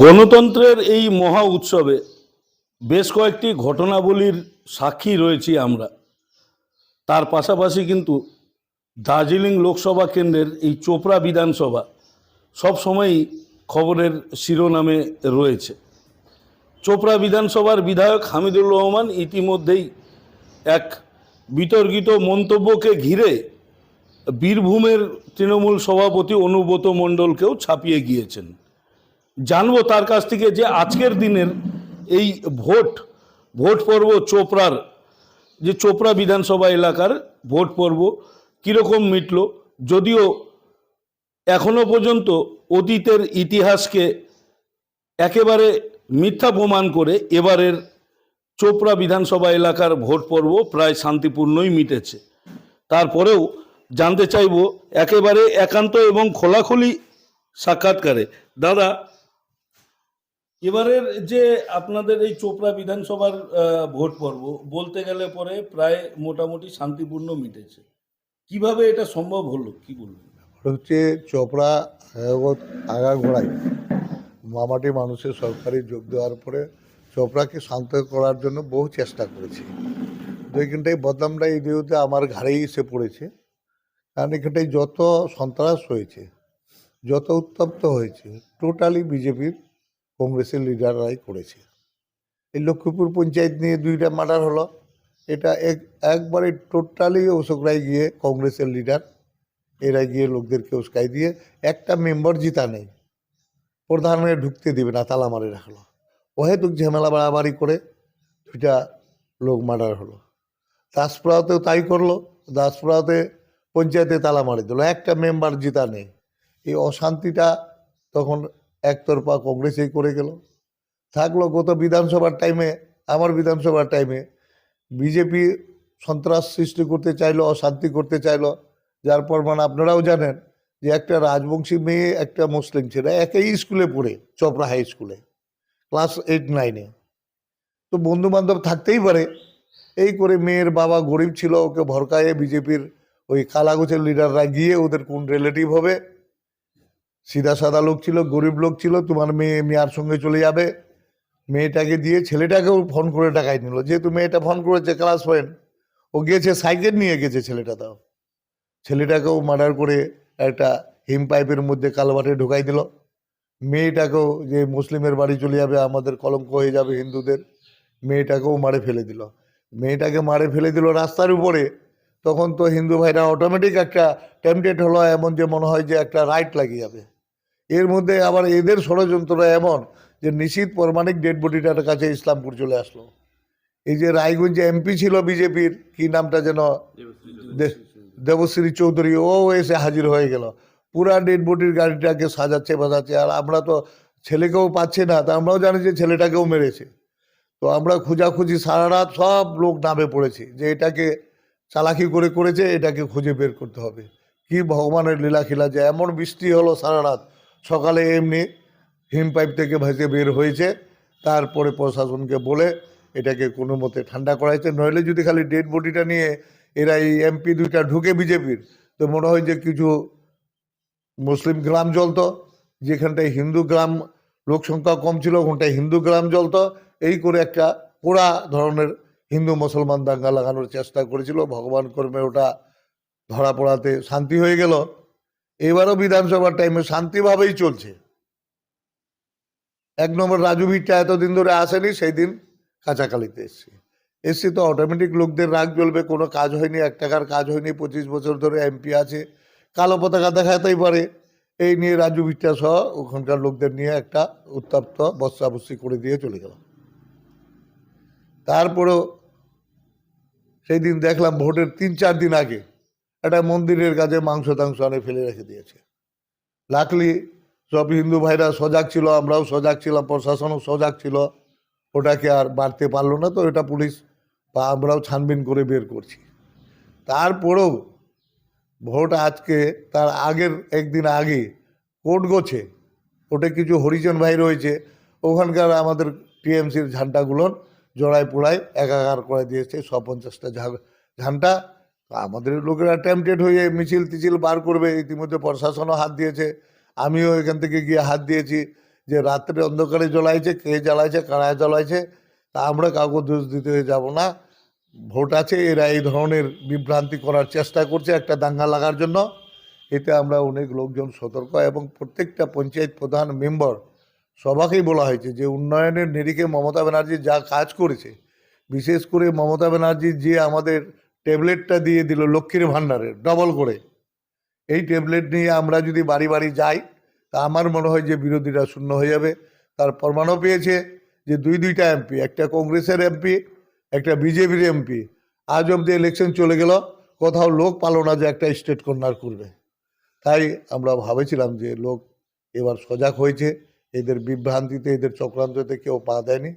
গণতন্ত্রের এই মহা উৎসবে বেশ কয়েকটি ঘটনাবলীর সাক্ষী রয়েছি আমরা। তার পাশাপাশি কিন্তু দার্জিলিং লোকসভা কেন্দ্রের এই চোপড়া বিধানসভা সব সময়ই খবরের শিরোনামে রয়েছে। চোপড়া বিধানসভার বিধায়ক হামিদুর রহমান ইতিমধ্যেই এক বিতর্কিত মন্তব্যকে ঘিরে বীরভূমের তৃণমূল সভাপতি অনুব্রত মণ্ডলকেও ছাপিয়ে গিয়েছেন। জানব তার কাছ থেকে যে আজকের দিনের এই ভোট ভোট পর্ব চোপড়ার, যে চোপড়া বিধানসভা এলাকার ভোট পর্ব কীরকম মিটল, যদিও এখনও পর্যন্ত অতীতের ইতিহাসকে একেবারে মিথ্যা প্রমাণ করে এবারের চোপড়া বিধানসভা এলাকার ভোট পর্ব প্রায় শান্তিপূর্ণই মিটেছে। তারপরেও জানতে চাইব একেবারে একান্ত এবং খোলাখুলি সাক্ষাৎকারে। দাদা এবারের যে আপনাদের এই চোপড়া বিধানসভার ভোট পর্ব, বলতে গেলে পরে প্রায় মোটামুটি শান্তিপূর্ণ মিটেছে। কীভাবে এটা সম্ভব হলো, কি বলবেন? হচ্ছে চোপড়া আগাগোড়ায় মামাটি মানুষের সরকারি যোগ দেওয়ার পরে চোপড়াকে শান্ত করার জন্য বহু চেষ্টা করেছি। তো এখানটায় বদনামটা এই আমার ঘাড়েই এসে পড়েছে। কারণ এখানটায় যত সন্ত্রাস হয়েছে, যত উত্তপ্ত হয়েছে, টোটালি বিজেপির কংগ্রেসের লিডাররাই করেছে। এই লক্ষ্মীপুর পঞ্চায়েত নিয়ে দুইটা মার্ডার হলো। এটা এক, একবারে টোটালি অশোকরাই গিয়ে কংগ্রেসের লিডার। এরা গিয়ে লোকদেরকে উস্কাই দিয়ে একটা মেম্বার জিতা নেই। প্রধানের ঢুকতে দিবে না, তালা মারে রাখল। অহেতুক ঝামেলা বাড়াবাড়ি করে দুইটা লোক মার্ডার হলো। দাসপুরাতেও তাই করল। দাসপুরাতে পঞ্চায়েতে তালা মারি দিল। একটা মেম্বার জিতা নেই। এই অশান্তিটা তখন একতরফা কংগ্রেসেই করে গেল। থাকল গত বিধানসভার টাইমে আমার বিধানসভার টাইমে বিজেপি সন্ত্রাস সৃষ্টি করতে চাইলো, অশান্তি করতে চাইলো। যার পর মানে আপনারাও জানেন যে একটা রাজবংশী মেয়ে, একটা মুসলিম ছেলে একই স্কুলে পড়ে, চপড়া হাই স্কুলে ক্লাস এইট নাইনে তো বন্ধু বান্ধব থাকতেই পারে। এই করে মেয়ের বাবা গরিব ছিল, ওকে ভরকায়ে বিজেপির ওই কালাগুছের লিডাররা গিয়ে ওদের কোন রিলেটিভ হবে সিধা সাদা লোক ছিল, গরিব লোক ছিল, তোমার মেয়ে মেয়ার সঙ্গে চলে যাবে। মেয়েটাকে দিয়ে ছেলেটাকেও ফোন করে টাকাই নিল। যেহেতু মেয়েটা ফোন করেছে ক্লাস পয়েন্ট ও গিয়েছে সাইকেল নিয়ে গেছে ছেলেটা তাও। ছেলেটাকেও মার্ডার করে একটা হিম পাইপের মধ্যে কালবাটে ঢুকাই দিল। মেয়েটাকেও যে মুসলিমের বাড়ি চলে যাবে, আমাদের কলঙ্ক হয়ে যাবে হিন্দুদের, মেয়েটাকেও মারে ফেলে দিল। মেয়েটাকে মারে ফেলে দিল রাস্তার উপরে। তখন তো হিন্দু ভাইরা অটোমেটিক একটা টেম্পটেড হলো, এমন যে মনে হয় যে একটা রাইট লাগিয়ে যাবে। এর মধ্যে আবার এদের ষড়যন্ত্রটা এমন যে নিশীত পরমাণিক ডেড বডিটার কাছে ইসলামপুর চলে আসলো। এই যে রায়গঞ্জে এমপি ছিল বিজেপির, কি নামটা যেন? দেবশ্রী চৌধুরী। ও এসে হাজির হয়ে গেল। পুরা ডেড বডির গাড়িটাকে সাজাচ্ছে বাজাচ্ছে আর আমরা তো ছেলেকেও পাচ্ছি না, তা আমরাও জানি যে ছেলেটাকেও মেরেছে। তো আমরা খোঁজাখুঁজি সারা রাত সব লোক নামে পড়েছি যে এটাকে চালাকি করে করেছে, এটাকে খুঁজে বের করতে হবে। কি ভগবানের লীলা খেলা যে এমন বৃষ্টি হলো সারা রাত। সকালে এমনি হিম পাইপ থেকে ভেসে বের হয়েছে, তারপরে প্রশাসনকে বলে এটাকে কোনো মতে ঠান্ডা করাইছে। নইলে যদি খালি ডেড বডিটা নিয়ে এরা এই এমপি দুইটা ঢুকে বিজেপির, তো মনে হয় যে কিছু মুসলিম গ্রাম জ্বলতো, যেখানটায় হিন্দু গ্রাম লোক সংখ্যা কম ছিল, ওখানটায় হিন্দু গ্রাম জ্বলতো। এই করে একটা পোড়া ধরনের হিন্দু মুসলমান দাঙ্গা লাগানোর চেষ্টা করেছিল। ভগবান কর্মে ওটা ধরা পড়াতে শান্তি হয়ে গেল। এবারও বিধানসভার টাইমে শান্তিভাবেই চলছে। এক নম্বর রাজু ভিটটা এতদিন ধরে আসেনি সেই দিন কাঁচাকালিতে এসছি। এসছি তো অটোমেটিক লোকদের রাগ জ্বলবে, কোনো কাজ হয়নি, এক টাকার কাজ হয়নি, পঁচিশ বছর ধরে এমপি আছে। কালো পতাকা দেখাতেই পারে। এই নিয়ে রাজু ভিট্টা সহ ওখানকার লোকদের নিয়ে একটা উত্তপ্ত, বস্তাবস্তি করে দিয়ে চলে গেল। তারপরেও সেই দিন দেখলাম ভোটের তিন চার দিন আগে একটা মন্দিরের কাছে মাংস টাংস আনে, ফেলে রেখে দিয়েছে। লাকলি সব হিন্দু ভাইরা সজাগ ছিল, আমরাও সজাগ ছিলাম, প্রশাসনও সজাগ ছিল। ওটাকে আর বাড়তে পারল না, তো এটা পুলিশ বা আমরাও ছানবিন করে বের করছি। তারপরেও ভোট আজকে, তার আগের একদিন আগে কোর্ট গোছে, ওটা কিছু হরিজন ভাই রয়েছে, ওখানকার আমাদের টিএমসির ঝান্টাগুলোর জড়াই পোড়ায় একাকার করে দিয়েছে ছ পঞ্চাশটা ঝান্টা আমাদের লোকেরা টেম্পটেড হয়ে মিছিল টিছিল বার করবে, ইতিমধ্যে প্রশাসনও হাত দিয়েছে। আমিও এখান থেকে গিয়ে হাত দিয়েছি যে রাত্রে অন্ধকারে জ্বলাইছে, কে জ্বালাইছে কারায় জ্বলাইছে, তা আমরা কাউকে দোষ দিতে যাব না। ভোট আছে, এরা এই ধরনের বিভ্রান্তি করার চেষ্টা করছে একটা দাঙ্গা লাগার জন্য। এতে আমরা অনেক লোকজন সতর্ক এবং প্রত্যেকটা পঞ্চায়েত প্রধান মেম্বার সবাকেই বলা হয়েছে যে উন্নয়নের নিরিখে মমতা ব্যানার্জি যা কাজ করেছে, বিশেষ করে মমতা ব্যানার্জি যে আমাদের ট্যাবলেটটা দিয়ে দিল লক্ষ্মীর ভাণ্ডারের ডবল করে। এই ট্যাবলেট নিয়ে আমরা যদি বাড়ি বাড়ি যাই, তা আমার মনে হয় যে বিরোধীরা শূন্য হয়ে যাবে। তার প্রমাণও পেয়েছে যে দুই দুইটা এমপি একটা কংগ্রেসের এমপি একটা বিজেপির এমপি আজ অব্দি ইলেকশন চলে গেল, কোথাও লোক পালো না যে একটা স্টেট কর্নার করবে। তাই আমরা ভাবেছিলাম যে লোক এবার সজাগ হয়েছে, এদের বিভ্রান্তিতে, এদের চক্রান্ততে কেউ পা দেয়নি,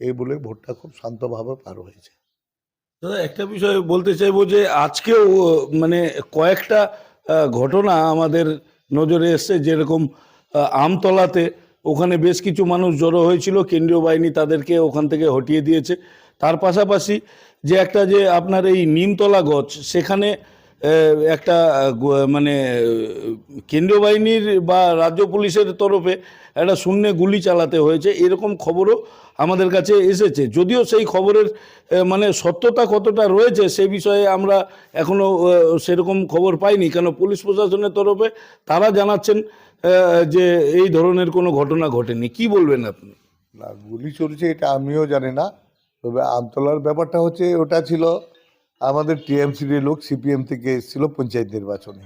এই বলে ভোটটা খুব শান্তভাবে পার হয়েছে। দাদা, একটা বিষয় বলতে চাইব যে আজকেও মানে কয়েকটা ঘটনা আমাদের নজরে এসছে যেরকম আমতলাতে ওখানে বেশ কিছু মানুষ জড়ো হয়েছিল, কেন্দ্রীয় বাহিনী তাদেরকে ওখান থেকে হটিয়ে দিয়েছে। তার পাশাপাশি যে একটা যে আপনার এই নিমতলা গছ, সেখানে একটা মানে কেন্দ্রীয় বাহিনীর বা রাজ্য পুলিশের তরফে একটা শূন্যে গুলি চালাতে হয়েছে। এরকম খবরও আমাদের কাছে এসেছে। যদিও সেই খবরের মানে সত্যতা কতটা রয়েছে সে বিষয়ে আমরা এখনও সেরকম খবর পাইনি। কেন পুলিশ প্রশাসনের তরফে তারা জানাচ্ছেন যে এই ধরনের কোনো ঘটনা ঘটেনি। কি বলবেন আপনি? না, গুলি চলছে এটা আমিও জানি না। তবে আমতলার ব্যাপারটা হচ্ছে, ওটা ছিল আমাদের টিএমসির লোক সিপিএম থেকে এসেছিল পঞ্চায়েত নির্বাচনে।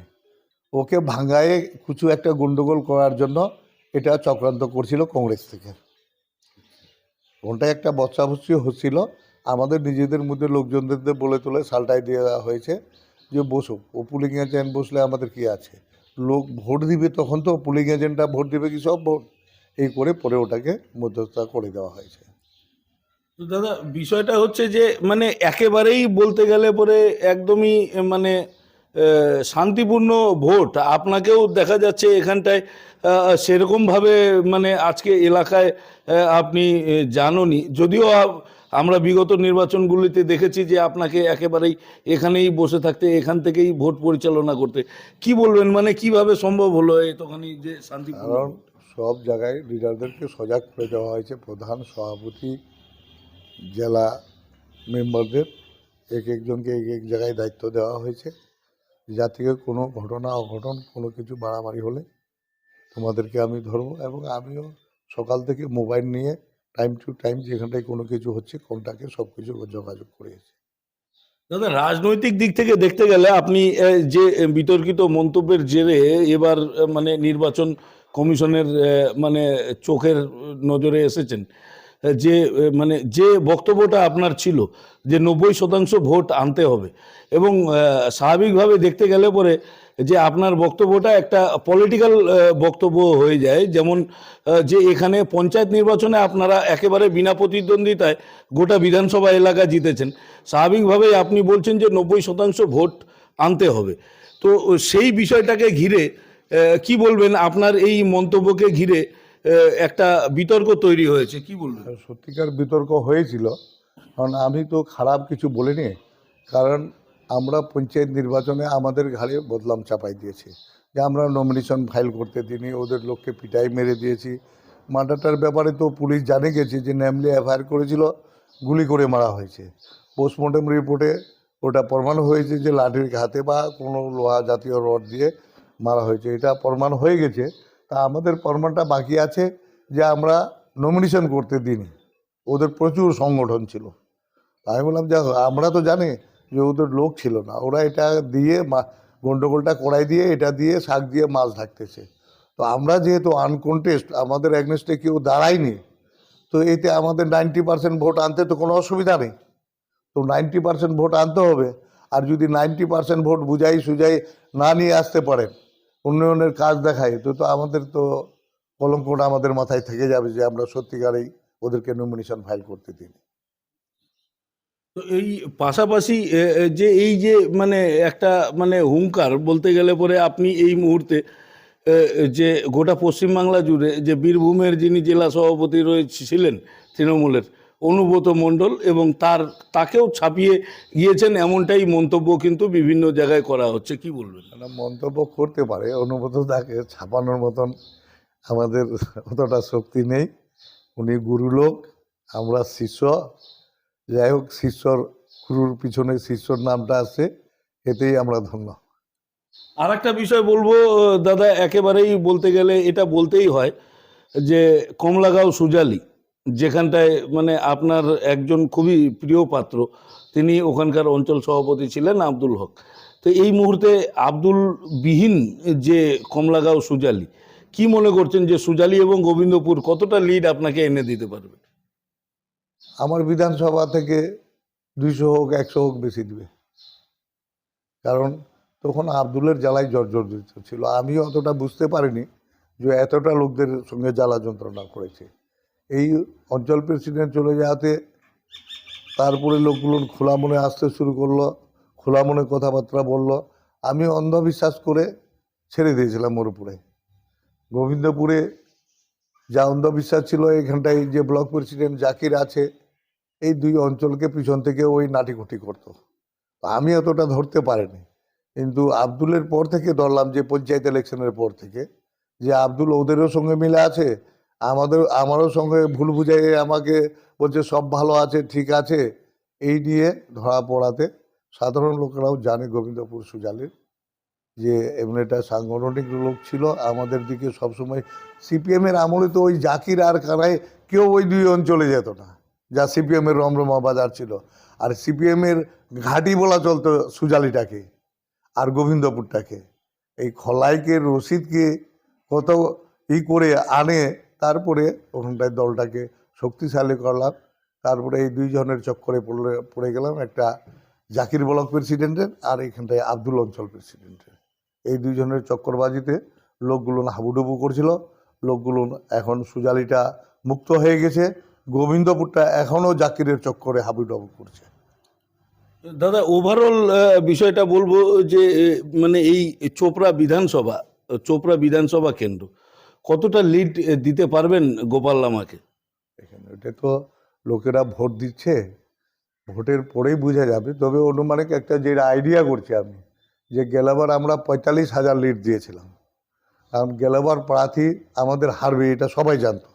ওকে ভাঙ্গায়ে কিছু একটা গন্ডগোল করার জন্য এটা চক্রান্ত করছিল কংগ্রেস থেকে। ওটা একটা বচ্চাবচ্চি হচ্ছিল, আমাদের নিজেদের মধ্যে লোকজনদের বলে তোলে সালটাই দিয়ে দেওয়া হয়েছে যে বসো ও পুলিং এজেন্ট বসলে আমাদের কি আছে? লোক ভোট দিবে তখন তো পুলিং এজেন্টটা ভোট দিবে কি সব ভোট? এই করে পরে ওটাকে মধ্যস্থতা করে দেওয়া হয়েছে। দাদা বিষয়টা হচ্ছে যে মানে একেবারেই বলতে গেলে পরে একদমই মানে শান্তিপূর্ণ ভোট। আপনাকেও দেখা যাচ্ছে এখানটায় সেরকমভাবে মানে আজকে এলাকায় আপনি জানোনি। যদিও আমরা বিগত নির্বাচনগুলিতে দেখেছি যে আপনাকে একেবারেই এখানেই বসে থাকতে এখান থেকেই ভোট পরিচালনা করতে। কি বলবেন? মানে কীভাবে সম্ভব হলো এতখানি যে শান্তিপূর্ণ কারণ সব জায়গায় লিডারদেরকে সজাগ করে দেওয়া হয়েছে। প্রধান সভাপতি জেলা মেম্বারদের এক একজনকে এক এক জায়গায় দায়িত্ব দেওয়া হয়েছে। যাতে কোনো ঘটনা, অঘটন, কোনো কিছু বাড়াবাড়ি হলে তোমাদেরকে আমি ধরবো এবং আমিও সকাল থেকে মোবাইল নিয়ে টাইম টু টাইম যেখানটায় কোনো কিছু হচ্ছে কোনটাকে সব কিছু যোগাযোগ করেছি দাদা, রাজনৈতিক দিক থেকে দেখতে গেলে আপনি যে বিতর্কিত মন্তব্যের জেরে এবার মানে নির্বাচন কমিশনের মানে চোখের নজরে এসেছেন। যে মানে যে বক্তব্যটা আপনার ছিল যে নব্বই শতাংশ ভোট আনতে হবে এবং স্বাভাবিকভাবে দেখতে গেলে পরে যে আপনার বক্তব্যটা একটা পলিটিক্যাল বক্তব্য হয়ে যায়। যেমন যে এখানে পঞ্চায়েত নির্বাচনে আপনারা একেবারে বিনা প্রতিদ্বন্দ্বিতায় গোটা বিধানসভা এলাকা জিতেছেন। স্বাভাবিকভাবেই আপনি বলছেন যে নব্বই শতাংশ ভোট আনতে হবে। তো সেই বিষয়টাকে ঘিরে কি বলবেন? আপনার এই মন্তব্যকে ঘিরে একটা বিতর্ক তৈরি হয়েছে, কি বলবেন? সত্যিকার বিতর্ক হয়েছিল, কারণ আমি তো খারাপ কিছু বলিনি, কারণ আমরা পঞ্চায়েত নির্বাচনে আমাদের ঘাড়ে বদলাম চাপাই দিয়েছি। যে আমরা নমিনেশন ফাইল করতে দিইনি, ওদের লোককে পিটাই মেরে দিয়েছি। মার্ডারটার ব্যাপারে তো পুলিশ জানে গেছে যে ন্যামলি এফআইআর করেছিল, গুলি করে মারা হয়েছে। পোস্টমর্টম রিপোর্টে ওটা প্রমাণ হয়েছে যে লাঠির হাতে বা কোনো লোহা জাতীয় রড দিয়ে মারা হয়েছে। এটা প্রমাণ হয়ে গেছে তা আমাদের প্রমাণটা বাকি আছে যে আমরা নমিনেশন করতে দিইনি। ওদের প্রচুর সংগঠন ছিল। আমি বললাম যে আমরা তো জানি যে ওদের লোক ছিল না। ওরা এটা দিয়ে গন্ডগোলটা কড়াই দিয়ে এটা দিয়ে শাক দিয়ে মাছ ঢাকতেছে। তো আমরা যেহেতু আনকন্টেস্ট আমাদের অ্যাগনেস্টে কেউ দাঁড়ায়নি, তো এতে আমাদের নাইনটি পার্সেন্ট ভোট আনতে তো কোনো অসুবিধা নেই। তো নাইনটি পার্সেন্ট ভোট আনতে হবে। আর যদি নাইনটি পার্সেন্ট ভোট বুঝাই সুজাই না নিয়ে আসতে পারেন উন্নয়নের কাজ দেখায়, তো তো আমাদের তো কলঙ্কটা আমাদের মাথায় থেকে যাবে যে আমরা সত্যিকারেই ওদেরকে নমিনেশন ফাইল করতে দিই। তো এই পাশাপাশি যে এই যে মানে একটা মানে হুঙ্কার বলতে গেলে পরে আপনি এই মুহূর্তে যে গোটা পশ্চিমবাংলা জুড়ে যে বীরভূমের যিনি জেলা সভাপতি রয়েছিলেন তৃণমূলের অনুব্রত মণ্ডল এবং তার তাকেও ছাপিয়ে গিয়েছেন এমনটাই মন্তব্য কিন্তু বিভিন্ন জায়গায় করা হচ্ছে। কি বলবেন? মন্তব্য করতে পারে। অনুভূত তাকে ছাপানোর মতন আমাদের অতটা শক্তি নেই। উনি গুরু লোক আমরা শিষ্য। যাই হোক শিষ্যর গুরুর পিছনে শিষ্যর নামটা আছে এতেই আমরা ধন্য। আর একটা বিষয় বলব দাদা একেবারেই বলতে গেলে এটা বলতেই হয় যে কমলাগাঁও সুজালি যেখানটায় মানে আপনার একজন খুবই প্রিয় পাত্র, তিনি ওখানকার অঞ্চল সভাপতি ছিলেন আব্দুল হক। তো এই মুহূর্তে আব্দুল বিহীন যে কমলাগাঁও সুজালি, কি মনে করছেন যে সুজালি এবং গোবিন্দপুর কতটা লিড আপনাকে এনে দিতে পারবে? আমার বিধানসভা থেকে দুইশো হোক, একশো হোক বেশি দিবে। কারণ তখন আব্দুলের জ্বালায় জর্জরিত ছিল। আমি অতটা বুঝতে পারিনি যে এতটা লোকদের সঙ্গে জ্বালা যন্ত্রণা করেছে। এই অঞ্চল প্রেসিডেন্ট চলে যাওয়াতে তারপরে লোকগুলো খোলা মনে আসতে শুরু করল, খোলা মনে কথাবার্তা বলল। আমি অন্ধবিশ্বাস করে ছেড়ে দিয়েছিলাম ওর উপরে গোবিন্দপুরে যা অন্ধবিশ্বাস ছিল, এখানটায় যে ব্লক প্রেসিডেন্ট জাকির আছে, এই দুই অঞ্চলকে পিছন থেকে ওই নাটিকুটি করতো। আমি অতটা ধরতে পারিনি। কিন্তু আব্দুলের পর থেকে ধরলাম যে পঞ্চায়েত ইলেকশনের পর থেকে, যে আব্দুল ওদেরও সঙ্গে মিলে আছে আমাদের, আমারও সঙ্গে ভুল বুঝাই আমাকে বলছে, সব ভালো আছে, ঠিক আছে। এই নিয়ে ধরা পড়াতে সাধারণ লোকেরাও জানে গোবিন্দপুর সুজালির যে এমনি একটা সাংগঠনিক লোক ছিল। আমাদের দিকে সবসময় সিপিএমের আমলে তো ওই জাকির আর কানায় কেউ ওই দুই অঞ্চলে যেত না, যা সিপিএমের রমরমা বাজার ছিল। আর সিপিএমের ঘাঁটি বলা চলতো সুজালিটাকে আর গোবিন্দপুরটাকে। এই খলাইকে, রশিদকে কত ই করে আনে তারপরে ওখানটায় দলটাকে শক্তিশালী করলাম। তারপরে এই দুইজনের চক্করে পড়লে, পড়ে গেলাম একটা জাকির ব্লক প্রেসিডেন্টের আর এখানটায় আব্দুল অঞ্চল প্রেসিডেন্টের। এই দুইজনের চক্করবাজিতে লোকগুলো হাবুডুবু করছিল। লোকগুলো এখন সুজালিটা মুক্ত হয়ে গেছে। গোবিন্দপুরটা এখনও জাকিরের চক্করে হাবুডুবু করছে। দাদা ওভারঅল বিষয়টা বলব যে মানে এই চোপড়া বিধানসভা চোপড়া বিধানসভা কেন্দ্র কতটা লিড দিতে পারবেন গোপাল লামাকে? এখানে এটা তো লোকেরা ভোট দিচ্ছে, ভোটের পরেই বোঝা যাবে। তবে অনুমানিক একটা যে আইডিয়া করছি আমি, যে গেলাবার আমরা পঁয়তাল্লিশ হাজার লিড দিয়েছিলাম। কারণ গেলাবার প্রার্থী আমাদের হারবে, এটা সবাই জানতো।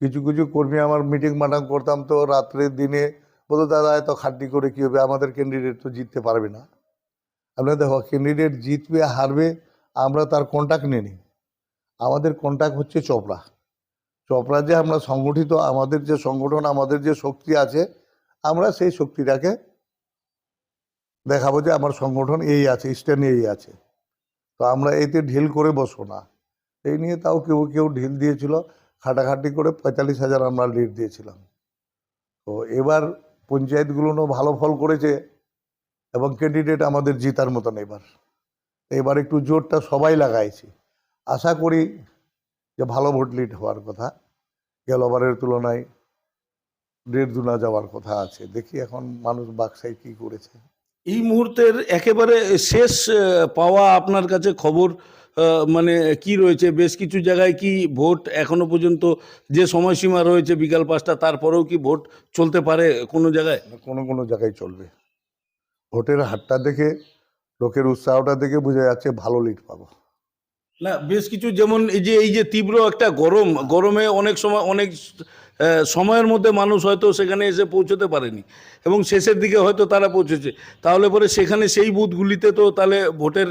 কিছু কিছু কর্মী আমার মিটিং মাটাং করতাম তো রাত্রের দিনে, বলতো, দাদা, এত খাটনি করে কী হবে? আমাদের ক্যান্ডিডেট তো জিততে পারবে না। আপনার দেখো ক্যান্ডিডেট জিতবে, হারবে, আমরা তার কন্ট্যাক্ট নিয়ে নিই। আমাদের কন্ট্যাক্ট হচ্ছে চোপড়া। চোপড়া যে আমরা সংগঠিত, আমাদের যে সংগঠন, আমাদের যে শক্তি আছে, আমরা সেই শক্তিটাকে দেখাবো যে আমার সংগঠন এই আছে, স্ট্যান্ড এই আছে। তো আমরা এতে ঢিল করে বসবো না। এই নিয়ে তাও কেউ কেউ ঢিল দিয়েছিল খাটাখাটি করে পঁয়তাল্লিশ হাজার আমরা লিড দিয়েছিলাম। তো এবার পঞ্চায়েতগুলোও ভালো ফল করেছে এবং ক্যান্ডিডেট আমাদের জিতার মতন এবার। এবার একটু জোরটা সবাই লাগাইছি। আশা করি যে ভালো ভোট লিড হওয়ার কথা গেলবারের তুলনায় দেড় দুনা যাওয়ার কথা আছে। দেখি এখন মানুষ বাক্সায় কি করেছে। এই মুহূর্তের একেবারে শেষ পাওয়া আপনার কাছে খবর মানে কি রয়েছে? বেশ কিছু জায়গায় কি ভোট এখনও পর্যন্ত যে সময়সীমা রয়েছে বিকাল পাঁচটা তারপরেও কি ভোট চলতে পারে কোনো জায়গায়? কোনো কোনো জায়গায় চলবে। ভোটের হারটা দেখে লোকের উৎসাহটা দেখে বোঝা যাচ্ছে ভালো লিড পাবো। না, বেশ কিছু যেমন এই যে এই যে তীব্র একটা গরম, গরমে অনেক সময়, অনেক সময়ের মধ্যে মানুষ হয়তো সেখানে এসে পৌঁছতে পারেনি এবং শেষের দিকে হয়তো তারা পৌঁছেছে। তাহলে পরে সেখানে সেই বুথগুলিতে তো তাহলে ভোটের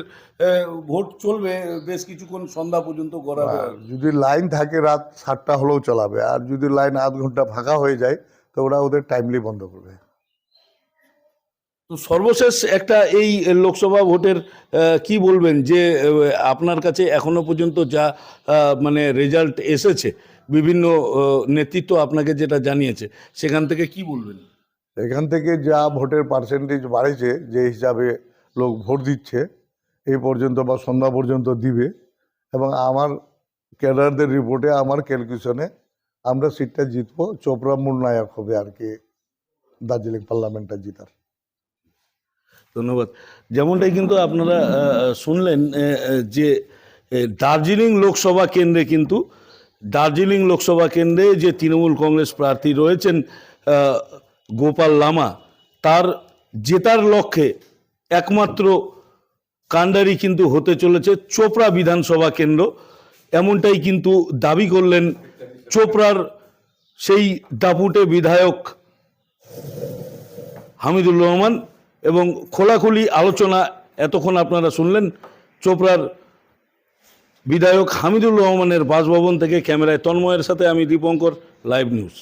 ভোট চলবে, বেশ কিছুক্ষণ সন্ধ্যা পর্যন্ত আর যদি লাইন থাকে রাত সাতটা হলেও চালাবে, আর যদি লাইন আধ ঘণ্টা ফাঁকা হয়ে যায়, তো ওরা ওদের টাইমলি বন্ধ করবে। তো সর্বশেষ একটা এই লোকসভা ভোটের কি বলবেন যে আপনার কাছে এখনও পর্যন্ত যা মানে রেজাল্ট এসেছে, বিভিন্ন নেতৃত্ব আপনাকে যেটা জানিয়েছে, সেখান থেকে কি বলবেন? এখান থেকে যা ভোটের পার্সেন্টেজ বাড়েছে, যে হিসাবে লোক ভোট দিচ্ছে, এই পর্যন্ত বা সন্ধ্যা পর্যন্ত দিবে, এবং আমার ক্যাডারদের রিপোর্টে আমার ক্যালকুলেশনে আমরা সিটটা জিতবো, চোপড়া মূল নায়ক হবে আর কি, দার্জিলিং পার্লামেন্টটা জিতার। ধন্যবাদ। যেমনটাই কিন্তু আপনারা শুনলেন যে দার্জিলিং লোকসভা কেন্দ্রে কিন্তু, দার্জিলিং লোকসভা কেন্দ্রে যে তৃণমূল কংগ্রেস প্রার্থী রয়েছেন গোপাল লামা, তার জেতার লক্ষ্যে একমাত্র কাণ্ডারি কিন্তু হতে চলেছে চোপড়া বিধানসভা কেন্দ্র। এমনটাই কিন্তু দাবি করলেন চোপড়ার সেই দাপুটে বিধায়ক হামিদুর রহমান। এবং খোলাখুলি আলোচনা এতক্ষণ আপনারা শুনলেন। চোপড়ার বিধায়ক হামিদুর রহমানের বাসভবন থেকে ক্যামেরায় তন্ময়ের সাথে আমি দীপঙ্কর, লাইভ নিউজ।